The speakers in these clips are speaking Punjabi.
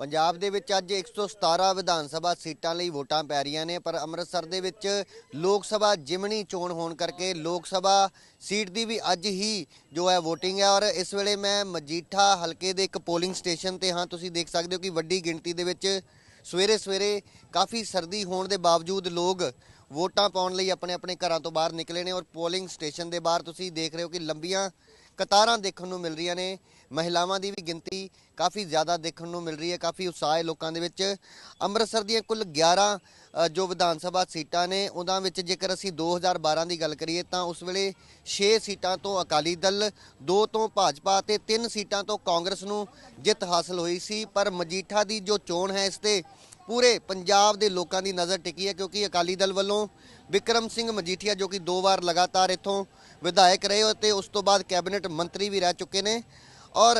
ਪੰਜਾਬ ਦੇ ਵਿੱਚ ਅੱਜ 117 ਵਿਧਾਨ ਸਭਾ ਸੀਟਾਂ ਲਈ ਵੋਟਾਂ ਪੈ ਰਹੀਆਂ ਨੇ, ਪਰ ਅੰਮ੍ਰਿਤਸਰ ਦੇ ਵਿੱਚ ਲੋਕ ਸਭਾ ਜਿਮਣੀ ਚੋਣ ਹੋਣ ਕਰਕੇ ਲੋਕ ਸਭਾ ਸੀਟ ਦੀ ਵੀ ਅੱਜ ਹੀ ਜੋ ਹੈ VOTING ਹੈ। ਔਰ ਇਸ ਵੇਲੇ ਮੈਂ ਮਜੀਠਾ ਹਲਕੇ ਦੇ ਇੱਕ ਪੋਲਿੰਗ ਸਟੇਸ਼ਨ ਤੇ ਹਾਂ। ਤੁਸੀਂ ਦੇਖ ਸਕਦੇ ਹੋ ਕਿ ਵੱਡੀ ਗਿਣਤੀ ਦੇ ਵਿੱਚ ਸਵੇਰੇ ਸਵੇਰੇ ਕਾਫੀ ਸਰਦੀ ਹੋਣ ਦੇ ਬਾਵਜੂਦ ਲੋਕ ਵੋਟਾਂ ਪਾਉਣ ਲਈ ਆਪਣੇ ਆਪਣੇ ਘਰਾਂ ਤੋਂ ਬਾਹਰ ਨਿਕਲੇ ਨੇ। ਔਰ ਪੋਲਿੰਗ ਸਟੇਸ਼ਨ ਦੇ ਬਾਹਰ ਤੁਸੀਂ ਦੇਖ ਰਹੇ ਹੋ ਕਿ ਲੰਬੀਆਂ ਕਤਾਰਾਂ ਦੇਖਣ ਨੂੰ ਮਿਲ ਰਹੀਆਂ ਨੇ। ਮਹਿਲਾਵਾਂ ਦੀ ਵੀ ਗਿਣਤੀ ਕਾਫੀ ਜ਼ਿਆਦਾ ਦੇਖਣ ਨੂੰ ਮਿਲ ਰਹੀ ਹੈ, ਕਾਫੀ ਉਤਸ਼ਾਹ ਹੈ ਲੋਕਾਂ ਦੇ ਵਿੱਚ। ਅੰਮ੍ਰਿਤਸਰ ਦੀਆਂ ਕੁੱਲ 11 ਜੋ ਵਿਧਾਨ ਸਭਾ ਸੀਟਾਂ ਨੇ ਉਹਨਾਂ ਵਿੱਚ ਜੇਕਰ ਅਸੀਂ 2012 ਦੀ ਗੱਲ ਕਰੀਏ ਤਾਂ ਉਸ ਵੇਲੇ 6 ਸੀਟਾਂ ਤੋਂ ਅਕਾਲੀ ਦਲ 2 ਤੋਂ ਭਾਜਪਾ ਤੇ 3 ਸੀਟਾਂ ਤੋਂ ਕਾਂਗਰਸ ਨੂੰ ਜਿੱਤ ਹਾਸਲ ਹੋਈ ਸੀ। ਪਰ ਮਜੀਠਾ ਦੀ ਜੋ ਚੋਣ ਹੈ, ਇਸ ਤੇ ਪੂਰੇ ਪੰਜਾਬ ਦੇ ਲੋਕਾਂ ਦੀ ਨਜ਼ਰ ਟਿਕੀ ਹੈ ਕਿਉਂਕਿ ਅਕਾਲੀ ਦਲ ਵੱਲੋਂ ਵਿਕਰਮ ਸਿੰਘ ਮਜੀਠੀਆ ਜੋ ਕਿ ਦੋ ਵਾਰ ਲਗਾਤਾਰ ਇੱਥੋਂ ਵਿਧਾਇਕ ਰਹੇ ਅਤੇ ਉਸ ਤੋਂ ਬਾਅਦ ਕੈਬਨਿਟ ਮੰਤਰੀ ਵੀ ਰਹਿ ਚੁੱਕੇ ਨੇ। ਔਰ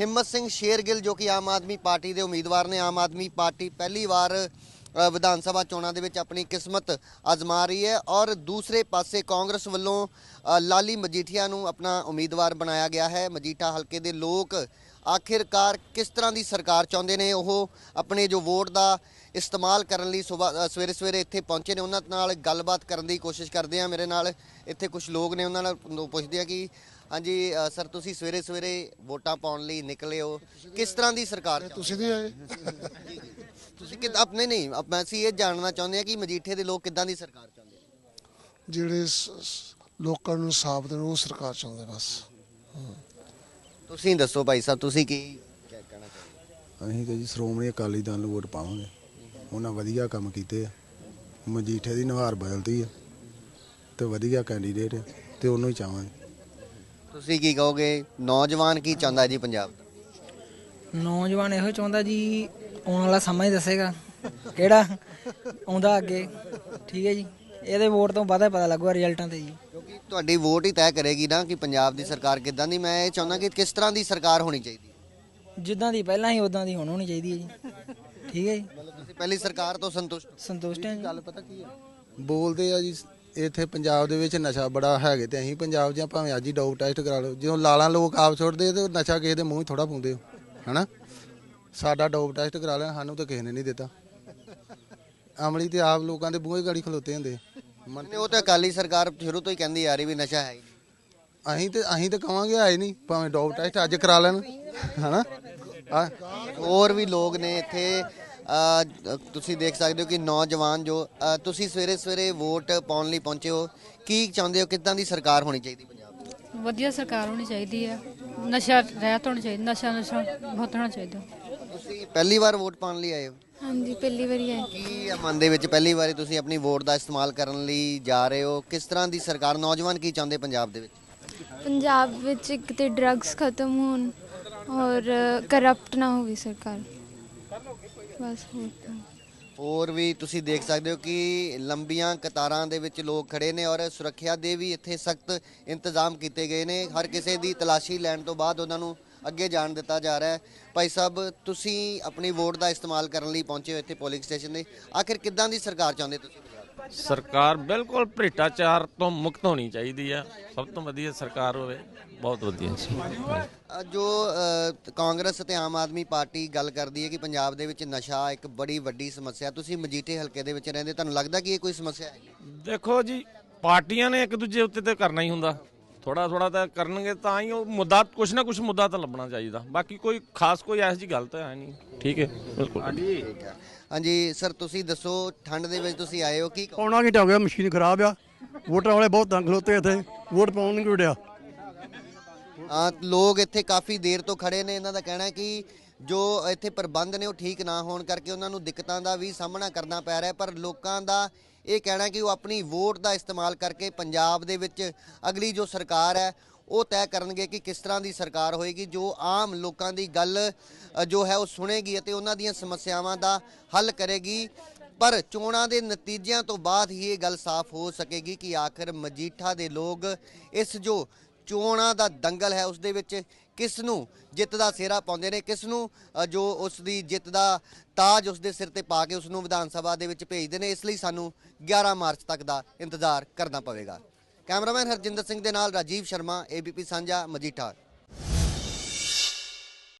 ਹਿੰਮਤ ਸਿੰਘ ਸ਼ੇਰਗਿੱਲ ਜੋ ਕਿ ਆਮ ਆਦਮੀ ਪਾਰਟੀ ਦੇ ਉਮੀਦਵਾਰ ਨੇ, ਆਮ ਆਦਮੀ ਪਾਰਟੀ ਪਹਿਲੀ ਵਾਰ ਵਿਧਾਨ ਸਭਾ ਚੋਣਾਂ ਦੇ ਵਿੱਚ ਆਪਣੀ ਕਿਸਮਤ ਅਜ਼ਮਾ ਰਹੀ ਹੈ ਔਰ ਦੂਸਰੇ ਪਾਸੇ ਕਾਂਗਰਸ ਵੱਲੋਂ ਲਾਲੀ ਮਜੀਠੀਆ ਨੂੰ ਆਪਣਾ ਉਮੀਦਵਾਰ ਬਣਾਇਆ ਗਿਆ ਹੈ। ਮਜੀਠਾ ਹਲਕੇ ਦੇ ਲੋਕ ਆਖਿਰਕਾਰ ਕਿਸ ਤਰ੍ਹਾਂ ਦੀ ਸਰਕਾਰ ਚਾਹੁੰਦੇ ਨੇ? ਉਹ ਆਪਣੇ ਜੋ ਵੋਟ ਦਾ ਇਸਤੇਮਾਲ ਕਰਨ ਲਈ ਸਵੇਰ ਸਵੇਰੇ ਇੱਥੇ ਪਹੁੰਚੇ ਨੇ। ਉਹਨਾਂ ਨਾਲ ਗੱਲਬਾਤ ਕਰਨ ਦੀ ਕੋਸ਼ਿਸ਼ ਕਰਦੇ ਆ ਮੇਰੇ ਨਾਲ ਇੱਥੇ ਕੁਝ ਲੋਕ ਨੇ। ਉਹਨਾਂ ਨਾਲ ਪੁੱਛਦੇ ਆ ਕਿ ਹਾਂਜੀ ਸਰ ਤੁਸੀਂ ਸਵੇਰੇ ਸਵੇਰੇ ਵੋਟਾਂ ਪਾਉਣ ਲਈ ਨਿਕਲੇ ਹੋ। ਕਿਸ ਤਰ੍ਹਾਂ ਦੀ ਸਰਕਾਰ ਤੁਸੀਂ ਨਹੀਂ ਆਏ? ਤੁਸੀਂ ਕਿ ਆਪਣੇ ਨਹੀਂ ਆਪਾਂ ਅਸੀਂ ਇਹ ਜਾਣਨਾ ਚਾਹੁੰਦੇ ਆ ਕਿ ਮਜੀਠੇ ਦੇ ਲੋਕ ਕਿੱਦਾਂ ਦੀ ਸਰਕਾਰ ਚਾਹੁੰਦੇ ਜਿਹੜੇ ਲੋਕਾਂ ਨੂੰ ਇਨਸਾਫ ਦੇਣ ਉਹ ਸਰਕਾਰ ਚਾਹੁੰਦੇ ਬਸ। ਤੁਸੀਂ ਦੱਸੋ ਭਾਈ ਸਾਹਿਬ ਤੁਸੀਂ ਕੀ ਕਹਿ- ਕਹਿਣਾ ਚਾਹੁੰਦੇ ਅਸੀਂ ਤੇ ਜੀ ਸ਼੍ਰੋਮਣੀ ਅਕਾਲੀ ਦਲ ਨੂੰ ਵੋਟ ਪਾਵਾਂਗੇ। ਉਹਨਾਂ ਵਧੀਆ ਕੰਮ ਕੀਤੇ ਆ। ਮਜੀਠੇ ਦੀ ਨੁਹਾਰ ਬਦਲਦੀ ਆ ਤੇ ਵਧੀਆ ਕੈਂਡੀਡੇਟ ਆ ਤੇ ਉਹਨੂੰ ਹੀ ਚਾਹਾਂਗੇ। ਤੁਸੀਂ ਕੀ ਕਹੋਗੇ ਨੌਜਵਾਨ ਕੀ ਚਾਹੁੰਦਾ ਜੀ ਪੰਜਾਬ ਦਾ? ਨੌਜਵਾਨ ਇਹੋ ਚਾਹੁੰਦਾ ਜੀ ਆਉਣ ਵਾਲਾ ਸਮਾਂ ਹੀ ਦੱਸੇਗਾ। ਕਿਹੜਾ? ਆਉਂਦਾ ਅੱਗੇ। ਠੀਕ ਹੈ ਜੀ। ਇਹਦੇ ਵੋਟ ਤੋਂ ਬਾਅਦ ਹੀ ਪਤਾ ਲੱਗੂਗਾ ਰਿਜ਼ਲਟਾਂ ਤੇ ਜੀ। ਤੁਹਾਡੀ ਵੋਟ ਹੀ ਤੈਅ ਕਰੇਗੀ ਨਾ ਕਿ ਪੰਜਾਬ ਦੀ ਸਰਕਾਰ ਕਿੱਦਾਂ ਦੀ ਮੈਂ ਇਹ ਚਾਹੁੰਦਾ ਕਿ ਕਿਸ ਤਰ੍ਹਾਂ ਦੀ ਸਰਕਾਰ ਹੋਣੀ ਚਾਹੀਦੀ ਹੈ। ਜਿੱਦਾਂ ਦੀ ਪਹਿਲਾਂ ਹੀ ਉਦਾਂ ਦੀ ਹੁਣ ਹੋਣੀ ਚਾਹੀਦੀ ਹੈ ਜੀ। ਠੀਕ ਹੈ ਜੀ। ਮਤਲਬ ਤੁਸੀਂ ਪਹਿਲੀ ਸਰਕਾਰ ਤੋਂ ਸੰਤੁਸ਼ਟ ਹੋ? ਸੰਤੁਸ਼ਟ ਹਾਂ ਜੀ। ਗੱਲ ਪਤਾ ਕੀ ਆ ਬੋਲਦੇ ਆ ਜੀ ਇੱਥੇ ਪੰਜਾਬ ਦੇ ਵਿੱਚ ਨਸ਼ਾ ਬੜਾ ਹੈਗੇ ਤੇ ਅਸੀਂ ਪੰਜਾਬ ਆ, ਭਾਵੇਂ ਅੱਜ ਹੀ ਡੋਪ ਟੈਸਟ ਕਰਾ ਲਓ। ਜਦੋਂ ਲਾਲਾਂ ਲੋਕ ਆਪ ਛੋੜਦੇ ਤੇ ਨਸ਼ਾ ਕਿਸੇ ਦੇ ਮੂੰਹ 'ਚ ਥੋੜਾ ਪਾਉਂਦੇ ਹੋ ਹਨਾ? ਸਾਡਾ ਡੋਪ ਟੈਸਟ ਕਰਾ ਲੈਣ ਸਾਨੂੰ ਤਾਂ ਕਿਸੇ ਨੇ ਨਹੀਂ ਦਿੱਤਾ। ਅਮਲੀ ਤੇ ਆਪ ਲੋਕਾਂ ਦੇ ਬੂਹੇ ਗਾੜੀ ਖਲੋਤੇ ਹੁੰਦੇ ਨਹੀਂ ਉਹ ਤਾਂ ਅਕਾਲੀ ਸਰਕਾਰ ਸ਼ੁਰੂ ਤੋਂ ਹੀ ਕਹਿੰਦੀ ਆ ਰਹੀ ਵੀ ਨਸ਼ਾ ਹੈ ਹੀ ਨਹੀਂ। ਅਸੀਂ ਤੇ ਅਸੀਂ ਤੇ ਕਵਾਂਗੇ ਆਏ ਨਹੀਂ ਭਾਵੇਂ ਡੋਪ ਟੈਸਟ ਅੱਜ ਕਰਾ ਲੈਣ। ਹਨਾ? ਆ। ਹੋਰ ਵੀ ਲੋਕ ਨੇ ਇੱਥੇ ਅ, ਤੁਸੀਂ ਦੇਖ ਸਕਦੇ ਹੋ ਕਿ ਨੌਜਵਾਨ ਜੋ ਅ, ਤੁਸੀਂ ਸਵੇਰੇ ਸਵੇਰੇ ਵੋਟ ਪਾਉਣ ਲਈ ਪਹੁੰਚੇ ਹੋ ਕੀ ਚਾਹੁੰਦੇ ਹੋ ਕਿੱਦਾਂ ਦੀ ਸਰਕਾਰ ਹੋਣੀ ਚਾਹੀਦੀ ਪੰਜਾਬ ਦੀ? ਵਧੀਆ ਸਰਕਾਰ ਹੋਣੀ ਚਾਹੀਦੀ ਹੈ ਨਸ਼ਾ ਰਹਿਤ ਹੋਣਾ ਚਾਹੀਦਾ ਨਸ਼ਾ ਨਸ਼ਾ ਬਹੁਤ ਹੋਣਾ ਚਾਹੀਦਾ। ਤੁਸੀਂ ਪਹਿਲੀ ਵਾਰ ਵੋਟ ਪਾਉਣ ਲਈ ਆਏ ਹੋ? ਹਾਂਜੀ ਪਹਿਲੀ ਵਾਰੀ ਆਏ। ਕੀ ਹੈ ਮਨ ਦੇ ਵਿੱਚ? ਪਹਿਲੀ ਵਾਰੀ ਤੁਸੀਂ ਆਪਣੀ ਵੋਟ ਦਾ ਇਸਤੇਮਾਲ ਕਰਨ ਲਈ ਜਾ ਰਹੇ ਹੋ। ਕਿਸ ਤਰ੍ਹਾਂ ਦੀ ਸਰਕਾਰ ਨੌਜਵਾਨ ਕੀ ਚਾਹੁੰਦੇ ਪੰਜਾਬ ਦੇ ਵਿੱਚ? ਪੰਜਾਬ ਵਿੱਚ ਇੱਕ ਤੇ ਡਰੱਗਸ ਖਤਮ ਹੋਣ ਔਰ ਕਰਪਟ ਨਾ ਹੋਵੇ ਸਰਕਾਰ। ਬਸ ਹੋਰ ਤਾਂ। ਹੋਰ ਵੀ ਤੁਸੀਂ ਦੇਖ ਸਕਦੇ ਹੋ ਕਿ ਲੰਬੀਆਂ ਕਤਾਰਾਂ ਦੇ ਵਿੱਚ ਲੋਕ ਖੜੇ ਨੇ ਔਰ ਸੁਰੱਖਿਆ ਦੇ ਵੀ ਇੱਥੇ ਸਖਤ ਇੰਤਜ਼ਾਮ ਕੀਤੇ ਗਏ ਨੇ। ਹਰ ਕਿਸੇ ਦੀ ਤਲਾਸ਼ੀ ਲੈਣ ਤੋਂ ਬਾਅਦ ਉਹਨਾਂ ਨੂੰ ਅੱਗੇ ਜਾਣ ਦਿੱਤਾ ਜਾ ਰਿਹਾ ਹੈ। ਭਾਈ ਸਾਹਿਬ ਤੁਸੀਂ ਆਪਣੀ ਵੋਟ ਦਾ ਇਸਤੇਮਾਲ ਕਰਨ ਲਈ ਪਹੁੰਚੇ ਹੋ ਇੱਥੇ ਪੋਲਿੰਗ ਸਟੇਸ਼ਨ ਦੇ। ਆਖਿਰ ਕਿੱਦਾਂ ਦੀ ਸਰਕਾਰ ਚਾਹੁੰਦੇ ਤੁਸੀਂ? ਸਰਕਾਰ ਬਿਲਕੁਲ ਭ੍ਰਿਸ਼ਟਾਚਾਰ ਤੋਂ ਮੁਕਤ ਹੋਣੀ ਚਾਹੀਦੀ ਆ। ਸਭ ਤੋਂ ਵਧੀਆ ਸਰਕਾਰ ਹੋਵੇ ਬਹੁਤ ਵਧੀਆ। ਜੋ ਕਾਂਗਰਸ ਤੇ ਆਮ ਆਦਮੀ ਪਾਰਟੀ ਗੱਲ ਕਰਦੀ ਹੈ ਕਿ ਪੰਜਾਬ ਦੇ ਵਿੱਚ ਨਸ਼ਾ ਇੱਕ ਬੜੀ ਵੱਡੀ ਸਮੱਸਿਆ। ਤੁਸੀਂ ਮਜੀਠੇ ਹਲਕੇ ਦੇ ਵਿੱਚ ਰਹਿੰਦੇ ਤੁਹਾਨੂੰ ਲੱਗਦਾ ਕਿ ਇਹ ਕੋਈ ਸਮੱਸਿਆ ਹੈ? ਦੇਖੋ ਜੀ ਪਾਰਟੀਆਂ ਨੇ ਇੱਕ ਦੂਜੇ ਉੱਤੇ ਤੇ ਕਰਨਾ ਹੀ ਹੁੰਦਾ। ਥੋੜਾ ਥੋੜਾ ਤਾਂ ਕਰਨਗੇ ਤਾਂ ਹੀ ਉਹ ਮੁੱਦਾ ਕੁਛ ਨਾ ਕੁਛ ਮੁੱਦਾ ਤਾਂ ਲੱਭਣਾ ਚਾਹੀਦਾ। ਬਾਕੀ ਕੋਈ ਖਾਸ ਕੋਈ ਐਸੀ ਜੀ ਗੱਲ ਤਾਂ ਹੈ ਨਹੀਂ। ਠੀਕ ਹੈ ਬਿਲਕੁਲ। ਠੀਕ ਹੈ ਹਾਂਜੀ ਸਰ ਤੁਸੀਂ ਦੱਸੋ ਠੰਡ ਦੇ ਵਿੱਚ ਤੁਸੀਂ ਆਏ ਹੋ ਕੀ ਕਹੋ? ਪੌਣਾ ਘੰਟਾ ਹੋ ਗਿਆ? ਮਸ਼ੀਨ ਖਰਾਬ ਆ। ਵੋਟਰਾਂ ਵਾਲੇ ਬਹੁਤ ਤੰਗ ਖਲੋਤੇ ਇੱਥੇ। ਵੋਟ ਪਾਉਣ ਨਹੀਂ ਵਿੜਿਆ ਆ ਲੋਕ ਇੱਥੇ ਕਾਫੀ ਦੇਰ ਤੋਂ ਖੜੇ ਨੇ। ਇਹਨਾਂ ਦਾ ਕਹਿਣਾ ਹੈ ਕਿ ਜੋ ਇੱਥੇ ਪ੍ਰਬੰਧ ਨੇ ਉਹ ਠੀਕ ਨਾ ਹੋਣ ਕਰਕੇ ਉਹਨਾਂ ਨੂੰ ਦਿੱਕਤਾਂ ਦਾ ਵੀ ਸਾਹਮਣਾ ਕਰਨਾ ਪੈ ਰਿਹਾ ਹੈ। ਪਰ ਲੋਕਾਂ ਦਾ ਇਹ ਕਹਿਣਾ ਕਿ ਉਹ ਆਪਣੀ ਵੋਟ ਦਾ ਇਸਤੇਮਾਲ ਕਰਕੇ ਪੰਜਾਬ ਦੇ ਵਿੱਚ ਅਗਲੀ ਜੋ ਸਰਕਾਰ ਹੈ, ਉਹ ਤੈਅ ਕਰਨਗੇ ਕਿ ਕਿਸ ਤਰ੍ਹਾਂ ਦੀ ਸਰਕਾਰ ਹੋਏਗੀ, ਜੋ ਆਮ ਲੋਕਾਂ ਦੀ ਗੱਲ ਜੋ ਹੈ ਉਹ ਸੁਣੇਗੀ ਅਤੇ ਉਹਨਾਂ ਦੀਆਂ ਸਮੱਸਿਆਵਾਂ ਦਾ ਹੱਲ ਕਰੇਗੀ। ਪਰ ਚੋਣਾਂ ਦੇ ਨਤੀਜਿਆਂ ਤੋਂ ਬਾਅਦ ਹੀ ਇਹ ਗੱਲ ਸਾਫ਼ ਹੋ ਸਕੇਗੀ ਕਿ ਆਖਰ ਮਜੀਠਾ ਦੇ ਲੋਕ ਇਸ ਜੋ ਚੋਣਾਂ ਦਾ ਦੰਗਲ ਹੈ ਉਸ ਦੇ ਵਿੱਚ ਕਿਸ ਨੂੰ ਜਿੱਤ ਦਾ ਸਿਹਰਾ ਪਾਉਂਦੇ ਨੇ, ਕਿਸ ਨੂੰ ਜੋ ਉਸ ਦੀ ਜਿੱਤ ਦਾ ਤਾਜ ਉਸ ਦੇ ਸਿਰ ਤੇ ਪਾ ਕੇ ਉਸ ਨੂੰ ਵਿਧਾਨ ਸਭਾ ਦੇ ਵਿੱਚ ਭੇਜਦੇ ਨੇ, ਇਸ ਲਈ ਸਾਨੂੰ 11 ਮਾਰਚ ਤੱਕ ਦਾ ਇੰਤਜ਼ਾਰ ਕਰਨਾ ਪਵੇਗਾ। ਕੈਮਰਾਮੈਨ ਹਰਜਿੰਦਰ ਸਿੰਘ ਦੇ ਨਾਲ ਰਾਜੀਵ ਸ਼ਰਮਾ ਏਬੀਪੀ ਸਾਂਝਾ, ਮਜੀਠਾ।